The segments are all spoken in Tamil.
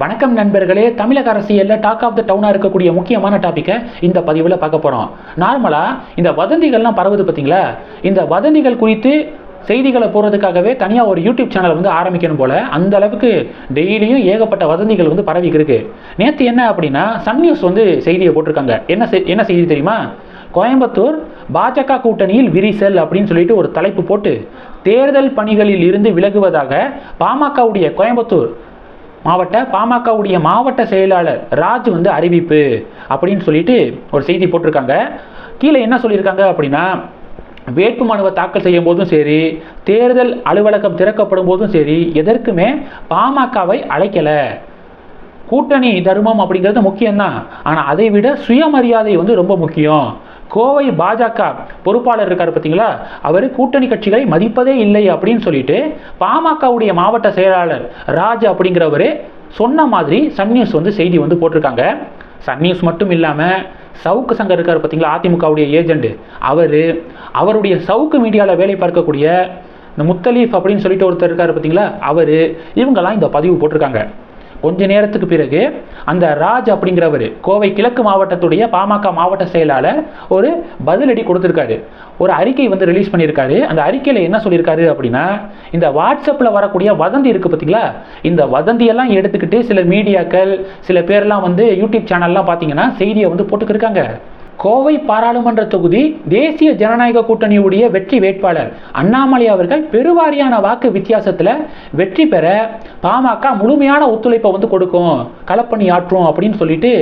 வணக்கம் நண்பர்களே தமிழக அரசியலில் டாக் ஆஃப் த டவுனாக இருக்கக்கூடிய முக்கியமான டாப்பிக்கை இந்த பதிவில் பார்க்க போகிறோம் நார்மலாக இந்த வதந்திகள்லாம் பரவுது பார்த்தீங்களா? இந்த வதந்திகள் குறித்து செய்திகளை போடுறதுக்காகவே தனியாக ஒரு யூடியூப் சேனல் வந்து ஆரம்பிக்கணும் போல் அந்த அளவுக்கு டெய்லியும் ஏகப்பட்ட வதந்திகள் வந்து பரவிக்கு இருக்கு. நேற்று என்ன அப்படின்னா சன் நியூஸ் வந்து செய்தியை போட்டிருக்காங்க. என்ன செய்- என்ன செய்தி தெரியுமா? கோயம்புத்தூர் பாஜக கூட்டணியில் விரிசல் அப்படின்னு சொல்லிட்டு ஒரு தலைப்பு போட்டு தேர்தல் பணிகளில் இருந்து விலகுவதாக பாமகவுடைய கோயம்புத்தூர் மாவட்ட பாமகவுடைய மாவட்ட செயலாளர் ராஜ் வந்து அறிவிப்பு அப்படின்னு சொல்லிட்டு ஒரு செய்தி போட்டிருக்காங்க. கீழே என்ன சொல்லியிருக்காங்க அப்படின்னா வேட்பு மனுவை தாக்கல் செய்யும் போதும் சரி தேர்தல் அலுவலகம் திறக்கப்படும் போதும் சரி எதற்குமே பாமகவை அழைக்கலை. கூட்டணி தர்மம் அப்படிங்கிறது முக்கியம்தான். ஆனால் அதை விட சுயமரியாதை வந்து ரொம்ப முக்கியம். கோவை பாஜக பொறுப்பாளர் இருக்கார் பார்த்தீங்களா? அவர் கூட்டணி கட்சிகளை மதிப்பதே இல்லை அப்படின்னு சொல்லிட்டு பாமகவுடைய மாவட்ட செயலாளர் ராஜ் அப்படிங்கிறவர் சொன்ன மாதிரி சன் நியூஸ் வந்து செய்தி வந்து போட்டிருக்காங்க. சன் நியூஸ் மட்டும் இல்லாமல் சவுக்கு சங்கர் இருக்கார் பார்த்தீங்களா? அதிமுகவுடைய ஏஜெண்ட் அவர். அவருடைய சவுக்கு மீடியாவில் வேலை பார்க்கக்கூடிய இந்த முத்தலீஃப் அப்படின்னு சொல்லிட்டு ஒருத்தர் இருக்கார் பார்த்தீங்களா? அவர். இவங்கெல்லாம் இந்த பதிவு போட்டிருக்காங்க. கொஞ்ச நேரத்துக்கு பிறகு அந்த ராஜ் அப்படிங்கிறவர் கோவை கிழக்கு மாவட்டத்துடைய பாமக மாவட்ட செயலாளர் ஒரு பதிலடி கொடுத்துருக்காரு. ஒரு அறிக்கை வந்து ரிலீஸ் பண்ணியிருக்காரு. அந்த அறிக்கையில் என்ன சொல்லியிருக்காரு அப்படின்னா இந்த வாட்ஸ்அப்பில் வரக்கூடிய வதந்தி இருக்குது பார்த்தீங்களா? இந்த வதந்தியெல்லாம் எடுத்துக்கிட்டு சில மீடியாக்கள் சில பேர்லாம் வந்து யூடியூப் சேனல்லாம் பார்த்தீங்கன்னா செய்தியை வந்து போட்டுக்கிருக்காங்க கோவை பாராளுமன்ற தொகுதி தேசிய ஜனநாயக கூட்டணியுடைய வெற்றி வேட்பாளர் அண்ணாமலை அவர்கள் பெருவாரியான வாக்கு வித்தியாசத்தில் வெற்றி பெற பாமக முழுமையான ஒத்துழைப்பை வந்து கொடுக்கும். களப்பணி ஆற்றும் அப்படின்னு சொல்லிட்டு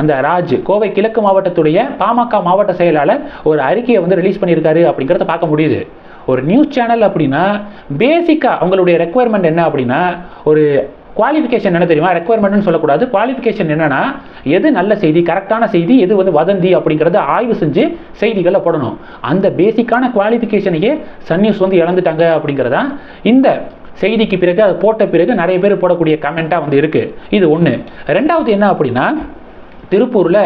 அந்த ராஜ் கோவை கிழக்கு மாவட்டத்துடைய பாமக மாவட்ட செயலாளர் ஒரு அறிக்கையை வந்து ரிலீஸ் பண்ணியிருக்காரு அப்படிங்கிறத பார்க்க முடியுது. ஒரு நியூஸ் சேனல் அப்படின்னா பேசிக்காக அவங்களுடைய ரெக்குவயர்மெண்ட் என்ன அப்படின்னா ஒரு குவாலிஃபிகேஷன் என்ன தெரியுமா? ரெக்குவயர்மெண்ட்னு சொல்லக்கூடாது. குவாலிஃபிகேஷன் என்னன்னா எது நல்ல செய்தி கரெக்டான செய்தி எது வந்து வதந்தி அப்படிங்கிறத ஆய்வு செஞ்சு செய்திகளை போடணும். அந்த பேசிக்கான குவாலிஃபிகேஷனையே சன் நியூஸ் வந்து இழந்துட்டாங்க அப்படிங்கிறதா? இந்த செய்திக்கு பிறகு அதை போட்ட பிறகு நிறைய பேர் போடக்கூடிய கமெண்ட்டாக வந்து இருக்குது இது ஒன்று ரெண்டாவது என்ன அப்படின்னா திருப்பூரில்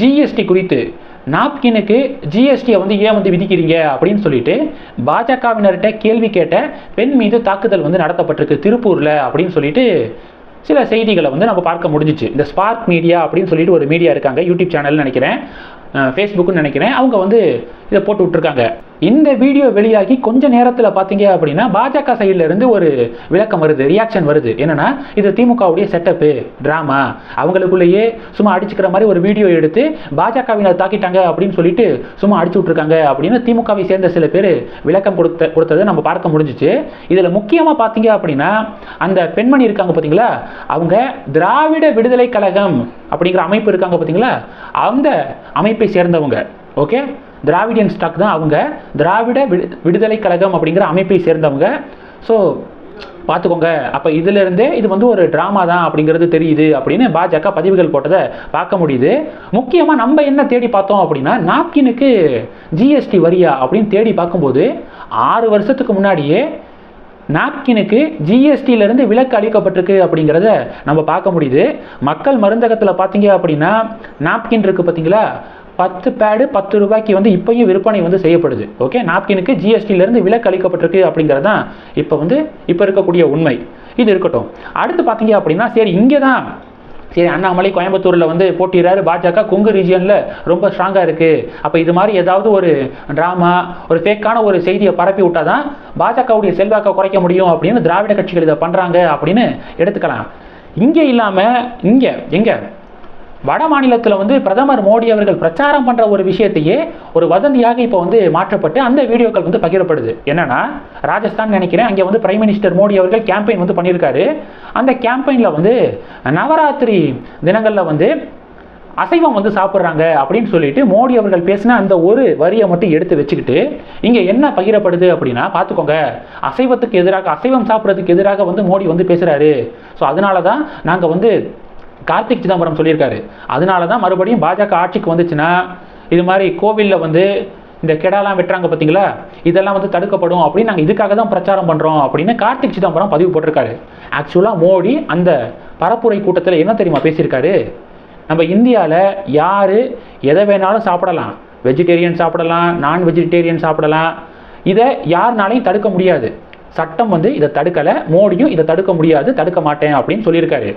ஜிஎஸ்டி குறித்து நாப்கினுக்கு ஜிஎஸ்டியை வந்து ஏன் வந்து விதிக்கிறீங்க அப்படின்னு சொல்லிட்டு பாஜகவினர்கிட்ட கேள்வி கேட்ட பெண் மீது தாக்குதல் வந்து நடத்தப்பட்டிருக்கு திருப்பூரில் அப்படின்னு சொல்லிட்டு சில செய்திகளை வந்து நம்ம பார்க்க முடிஞ்சிச்சு. இந்த ஸ்பார்க் மீடியா அப்படின்னு சொல்லிட்டு ஒரு மீடியா இருக்காங்க யூடியூப் சேனல்னு நினைக்கிறேன் ஃபேஸ்புக்குன்னு நினைக்கிறேன் அவங்க வந்து இதை போட்டு விட்ருக்காங்க இந்த வீடியோ வெளியாகி கொஞ்ச நேரத்தில் பார்த்தீங்க அப்படின்னா பாஜக சைடில் இருந்து ஒரு விளக்கம் வருது ரியாக்ஷன் வருது. என்னன்னா இது திமுகவுடைய செட்டப்பு ட்ராமா அவங்களுக்குள்ளேயே சும்மா அடிச்சுக்கிற மாதிரி ஒரு வீடியோ எடுத்து பாஜகவினர் தாக்கிட்டாங்க அப்படின்னு சொல்லிட்டு சும்மா அடிச்சு விட்ருக்காங்க அப்படின்னு திமுகவை சேர்ந்த சில பேர் விளக்கம் கொடுத்த கொடுத்ததை நம்ம பார்க்க முடிஞ்சிச்சு. இதில் முக்கியமாக பார்த்தீங்க அப்படின்னா அந்த பெண்மணி இருக்காங்க பார்த்தீங்களா அவங்க திராவிட விடுதலை கழகம் அப்படிங்கிற அமைப்பு இருக்காங்க பார்த்தீங்களா அந்த அமைப்பை சேர்ந்தவங்க. ஓகே திராவிடியன் ஸ்டாக் தான் அவங்க. திராவிட விடு விடுதலை கழகம் அப்படிங்கிற அமைப்பை சேர்ந்தவங்க. ஸோ பார்த்துக்கோங்க. அப்போ இதிலிருந்தே இது வந்து ஒரு ட்ராமா தான் அப்படிங்கிறது தெரியுது அப்படின்னு பாஜக பதிவுகள் போட்டதை பார்க்க முடியுது. முக்கியமாக நம்ம என்ன தேடி பார்த்தோம் அப்படின்னா நாப்கினுக்கு ஜிஎஸ்டி வரியா அப்படின்னு தேடி பார்க்கும்போது ஆறு வருஷத்துக்கு முன்னாடியே நாப்கினுக்கு ஜிஎஸ்டியிலேருந்து விலக்கு அளிக்கப்பட்டிருக்கு அப்படிங்கிறத நம்ம பார்க்க முடியுது. மக்கள் மருந்தகத்தில் பார்த்தீங்க அப்படின்னா நாப்கின் இருக்குது பார்த்தீங்களா? பத்து பேடு பத்து ரூபாய்க்கு வந்து இப்பயும் விற்பனை வந்து செய்யப்படுது. ஓகே நாப்கினுக்கு ஜிஎஸ்டியிலேருந்து விலக்கு அளிக்கப்பட்டிருக்கு அப்படிங்கிறது தான் இப்போ வந்து இப்போ இருக்கக்கூடிய உண்மை. இது இருக்கட்டும். அடுத்து பார்த்தீங்க அப்படின்னா சரி இங்கே தான் சரி அண்ணாமலை கோயம்புத்தூரில் வந்து போட்டிடுறாரு பாஜக கொங்கு ரீஜியனில் ரொம்ப ஸ்ட்ராங்காக இருக்குது அப்போ இது மாதிரி ஏதாவது ஒரு ட்ராமா ஒரு ஃபேக்கான ஒரு செய்தியை பரப்பி விட்டால் தான் பாஜகவுடைய செல்வாக்கை குறைக்க முடியும் அப்படின்னு திராவிட கட்சிகள் இதை பண்ணுறாங்க அப்படின்னு எடுத்துக்கலாம். இங்கே இல்லாமல் இங்கே எங்கே? வட மாநிலத்தில் வந்து பிரதமர் மோடி அவர்கள் பிரச்சாரம் பண்ணுற ஒரு விஷயத்தையே ஒரு வதந்தியாக இப்போ வந்து மாற்றப்பட்டு அந்த வீடியோக்கள் வந்து பகிரப்படுது. என்னன்னா ராஜஸ்தான் நினைக்கிறேன் அங்கே வந்து பிரைம் மினிஸ்டர் மோடி அவர்கள் கேம்பெயின் வந்து பண்ணியிருக்காரு. அந்த கேம்பெயினில் வந்து நவராத்திரி தினங்களில் வந்து அசைவம் வந்து சாப்பிட்றாங்க அப்படின்னு சொல்லிட்டு மோடி அவர்கள் பேசின அந்த ஒரு வரியை மட்டும் எடுத்து வச்சுக்கிட்டு இங்கே என்ன பகிரப்படுது அப்படின்னா பார்த்துக்கோங்க அசைவத்துக்கு எதிராக அசைவம் சாப்பிட்றதுக்கு எதிராக வந்து மோடி வந்து பேசுகிறாரு ஸோ அதனால தான் நாங்கள் வந்து கார்த்திக் சிதம்பரம் சொல்லியிருக்காரு. அதனால தான் மறுபடியும் பாஜக ஆட்சிக்கு வந்துச்சுன்னா இது மாதிரி கோவிலில் வந்து இந்த கெடாலாம் வெட்டுறாங்க பார்த்தீங்களா இதெல்லாம் வந்து தடுக்கப்படும் அப்படின்னு நாங்கள் இதுக்காக தான் பிரச்சாரம் பண்ணுறோம் அப்படின்னு கார்த்திக் சிதம்பரம் பதிவு போட்டிருக்காரு. ஆக்சுவலாக மோடி அந்த பரப்புரை கூட்டத்தில் என்ன தெரியுமா பேசியிருக்காரு? நம்ம இந்தியாவில் யார் எதை வேணாலும் சாப்பிடலாம். வெஜிடேரியன் சாப்பிடலாம் நான் வெஜிடேரியன் சாப்பிடலாம். இதை யாருனாலையும் தடுக்க முடியாது. சட்டம் வந்து இதை தடுக்கலை மோடியும் இதை தடுக்க முடியாது தடுக்க மாட்டேன் அப்படின்னு சொல்லியிருக்காரு.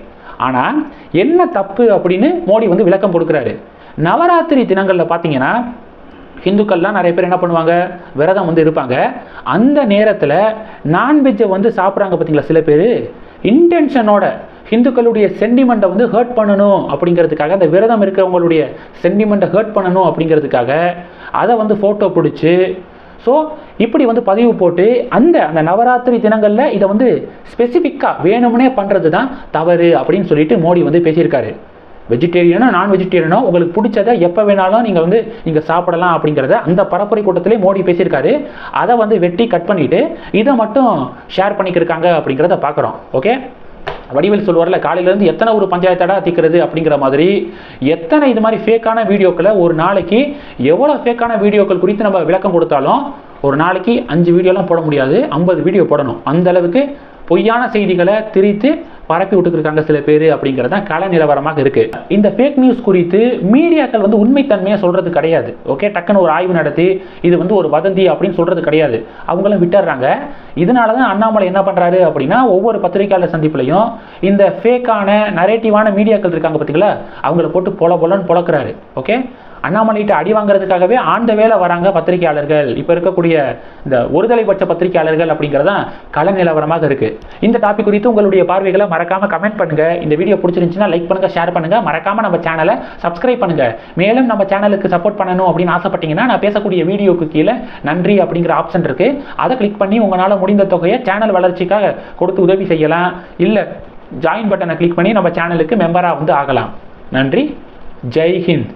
ஆனால் என்ன தப்பு அப்படின்னு மோடி வந்து விளக்கம் கொடுக்குறாரு. நவராத்திரி தினங்களில் பார்த்தீங்கன்னா ஹிந்துக்கள்லாம் நிறைய பேர் என்ன பண்ணுவாங்க? விரதம் வந்து இருப்பாங்க. அந்த நேரத்தில் நான்வெஜ்ஜை வந்து சாப்பிட்றாங்க பார்த்தீங்களா சில பேர்? இன்டென்ஷனோட ஹிந்துக்களுடைய சென்டிமெண்ட்டை வந்து ஹர்ட் பண்ணணும் அப்படிங்கிறதுக்காக அந்த விரதம் இருக்கிறவங்களுடைய சென்டிமெண்ட்டை ஹர்ட் பண்ணணும் அப்படிங்கிறதுக்காக அதை வந்து ஃபோட்டோ பிடிச்சி ஸோ இப்படி வந்து பதிவு போட்டு அந்த அந்த நவராத்திரி தினங்களில் இதை வந்து ஸ்பெசிஃபிக்காக வேணும்னே பண்ணுறது தான் தவறு அப்படின்னு சொல்லிட்டு மோடி வந்து பேசியிருக்காரு. வெஜிடேரியனோ நான் வெஜிடேரியனோ உங்களுக்கு பிடிச்சதை எப்போ வேணாலும் நீங்கள் வந்து நீங்கள் சாப்பிடலாம் அப்படிங்கிறத அந்த பரப்புரை கூட்டத்திலே மோடி பேசியிருக்காரு. அதை வந்து வெட்டி கட் பண்ணிவிட்டு இதை மட்டும் ஷேர் பண்ணிக்கிருக்காங்க அப்படிங்கிறத பார்க்குறோம். ஓகே வடிவேல் சொல்லுவார்ல காலையிலேருந்து எத்தனை ஒரு பஞ்சாயத்தடா தீக்கிறது அப்படிங்கிற மாதிரி எத்தனை இது மாதிரி ஃபேக்கான வீடியோக்களை ஒரு நாளைக்கு எவ்வளோ ஃபேக்கான வீடியோக்கள் குறித்து நம்ம விளக்கம் கொடுத்தாலும் ஒரு நாளைக்கு அஞ்சு வீடியோலாம் போட முடியாது ஐம்பது வீடியோ போடணும். அந்த அளவுக்கு பொய்யான செய்திகளை திரித்து பரப்பி விட்டுருக்காங்க சில பேர் அப்படிங்கிறது தான் கள நிலவரமாக இருக்கு. இந்த ஃபேக் நியூஸ் குறித்து மீடியாக்கள் வந்து உண்மைத்தன்மையை சொல்றது கிடையாது. ஓகே டக்குன்னு ஒரு ஆய்வு நடத்தி இது வந்து ஒரு வதந்தி அப்படின்னு சொல்றது கிடையாது. அவங்களும் விட்டுறாங்க இதனால தான் அண்ணாமலை என்ன பண்ணுறாரு அப்படின்னா ஒவ்வொரு பத்திரிகையாளர் சந்திப்புலையும் இந்த ஃபேக்கான நரேட்டிவான மீடியாக்கள் இருக்காங்க பார்த்தீங்களா அவங்கள போட்டு பொல பொலன்னு பொழக்கிறாரு ஓகே அண்ணாமலைகிட்ட அடி வாங்குறதுக்காகவே ஆண்ட வேலை வராங்க பத்திரிகையாளர்கள். இப்போ இருக்கக்கூடிய இந்த ஒருதலைபட்ச பத்திரிகையாளர்கள் அப்படிங்கிறதான் கள நிலவரமாக இருக்குது இந்த டாபிக் குறித்து உங்களுடைய பார்வைகளை மறக்காமல் கமெண்ட் பண்ணுங்கள் இந்த வீடியோ பிடிச்சிருந்துச்சுன்னா லைக் பண்ணுங்கள் ஷேர் பண்ணுங்கள் மறக்காமல் நம்ம சேனலை சப்ஸ்கிரைப் பண்ணுங்கள் மேலும் நம்ம சேனலுக்கு சப்போர்ட் பண்ணணும் அப்படின்னு ஆசைப்பட்டீங்கன்னா நான் பேசக்கூடிய வீடியோக்கு கீழே நன்றி அப்படிங்கிற ஆப்ஷன் இருக்குது அதை கிளிக் பண்ணி உங்களால் முடிந்த தொகையை சேனல் வளர்ச்சிக்காக கொடுத்து உதவி செய்யலாம். இல்லை ஜாயின் பட்டனை கிளிக் பண்ணி நம்ம சேனலுக்கு மெம்பராக வந்து ஆகலாம். நன்றி. ஜெய் ஹிந்த்.